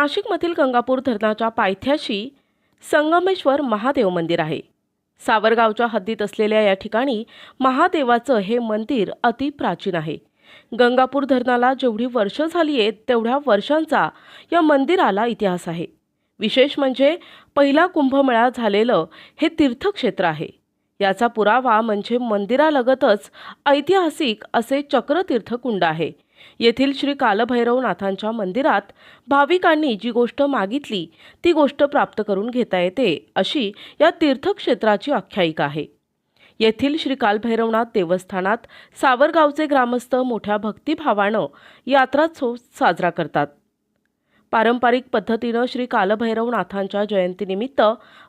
नाशिकमधील गंगापूर धरणाच्या पायथ्याशी संगमेश्वर महादेव मंदिर आहे. सावरगावच्या हद्दीत असलेल्या या ठिकाणी महादेवाचं हे मंदिर अति प्राचीन आहे. गंगापूर धरणाला जेवढी वर्ष झाली आहेत तेवढ्या वर्षांचा या मंदिराला इतिहास आहे. विशेष म्हणजे पहिला कुंभमेळा झालेलं हे तीर्थक्षेत्र आहे. याचा पुरावा म्हणजे मंदिरालगतच ऐतिहासिक असे चक्रतीर्थ कुंड आहे. येथील श्री कालभैरवनाथांच्या मंदिरात भाविकांनी जी गोष्ट मागितली ती गोष्ट प्राप्त करून घेता येते अशी या तीर्थक्षेत्राची आख्यायिका आहे. येथील श्री कालभैरवनाथ देवस्थानात सावरगावचे ग्रामस्थ मोठ्या भक्तिभावानं यात्रात्सव साजरा करतात. पारंपरिक पद्धतीनं श्री कालभैरवनाथांच्या जयंतीनिमित्त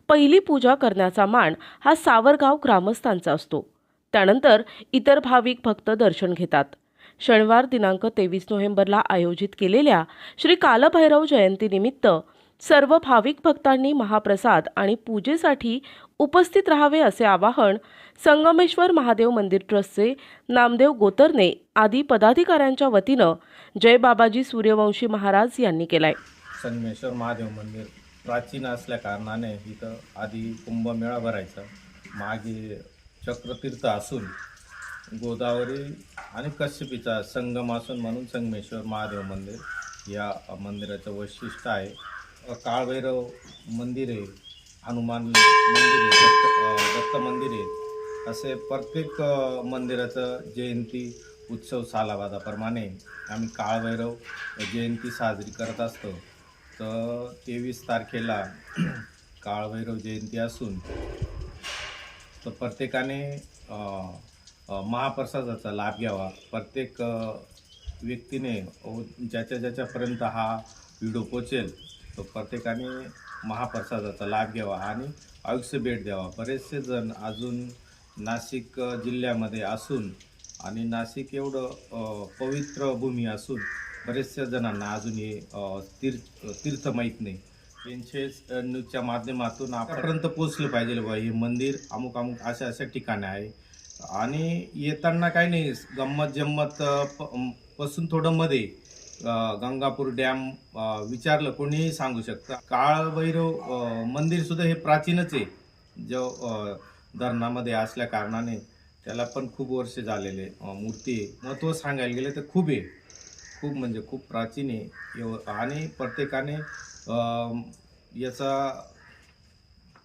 पहिली पूजा करण्याचा मान हा सावरगाव ग्रामस्थांचा असतो. त्यानंतर इतर भाविक भक्त दर्शन घेतात. शनिवार दिनांक तेवीस नोव्हेंबरला आयोजित केलेल्या श्री कालभैरव जयंतीनिमित्त सर्व भाविक भक्तांनी महाप्रसाद आणि पूजेसाठी उपस्थित राहावे असे आवाहन संगमेश्वर महादेव मंदिर ट्रस्टचे नामदेव गोतरने आदी पदाधिकाऱ्यांच्या वतीनं जय बाबाजी सूर्यवंशी महाराज यांनी केलाय. संगमेश्वर महादेव मंदिर प्राचीन असल्या कारणाने इथं आधी कुंभमेळा भरायचा. मागे चक्रतीर्थ असून गोदावरी आणि कश्यपीचा संगम असून म्हणून संगमेश्वर महादेव मंदिर या मंदिराचं वैशिष्ट्य आहे. काळभैरव मंदिर आहे हनुमान मंदिर आहे दत्त दत्त मंदिर आहे. असे प्रत्येक मंदिराचं जयंती उत्सव सालाबादाप्रमाणे आम्ही काळभैरव जयंती साजरी करत असतो. तर तेवीस तारखेला काळभैरव जयंती असून तर प्रत्येकाने महाप्रसादाचा लाभ घ्यावा. प्रत्येक व्यक्तीने ज्याच्या ज्याच्यापर्यंत हा व्हिडिओ पोचेल तो प्रत्येकाने महाप्रसादाचा लाभ घ्यावा आणि आयुष्य भेट द्यावा. बरेचसे जण अजून नाशिक जिल्ह्यामध्ये असून आणि नाशिक एवढं पवित्र भूमी असून बरेचशा जणांना अजून हे तीर्थ तीर्थ माहीत नाही. त्यांचे न्यूजच्या माध्यमातून आपल्यापर्यंत पोचलं पाहिजे बा हे मंदिर अमुक अमुक अशा अशा ठिकाणी आहे. आणि येताना काही नाही गंमत जम्मत पासून थोडं मध्ये गंगापूर डॅम विचारलं कोणीही सांगू शकतं. काळभैरव मंदिर सुद्धा हे प्राचीनच आहे. जो धरणामध्ये असल्या कारणाने त्याला पण खूप वर्ष झालेले मूर्ती आहे. महत्त्व सांगायला गेले तर खूप आहे. खूप म्हणजे खूप प्राचीन आहे. आणि प्रत्येकाने याचा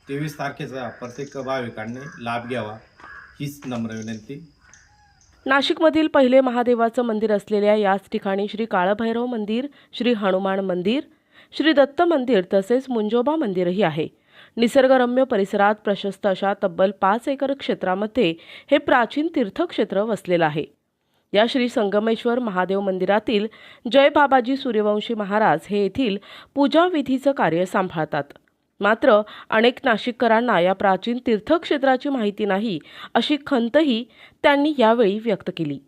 तेवीस तारखेचा प्रत्येक भाविकांनी लाभ घ्यावा. हीच नम्र विनंती. नाशिकमधील पहिले महादेवाचं मंदिर असलेल्या याच ठिकाणी श्री काळभैरव मंदिर श्री हनुमान मंदिर श्री दत्त मंदिर तसेच मुंजोबा मंदिरही आहे. निसर्गरम्य परिसरात प्रशस्त अशा तब्बल पाच एकर क्षेत्रामध्ये हे प्राचीन तीर्थक्षेत्र वसलेलं आहे. या श्री संगमेश्वर महादेव मंदिरातील जय बाबाजी सूर्यवंशी महाराज हे येथील पूजाविधीचं कार्य सांभाळतात. मात्र अनेक नाशिककरांना या प्राचीन तीर्थक्षेत्राची माहिती नाही अशी खंतही त्यांनी यावेळी व्यक्त केली.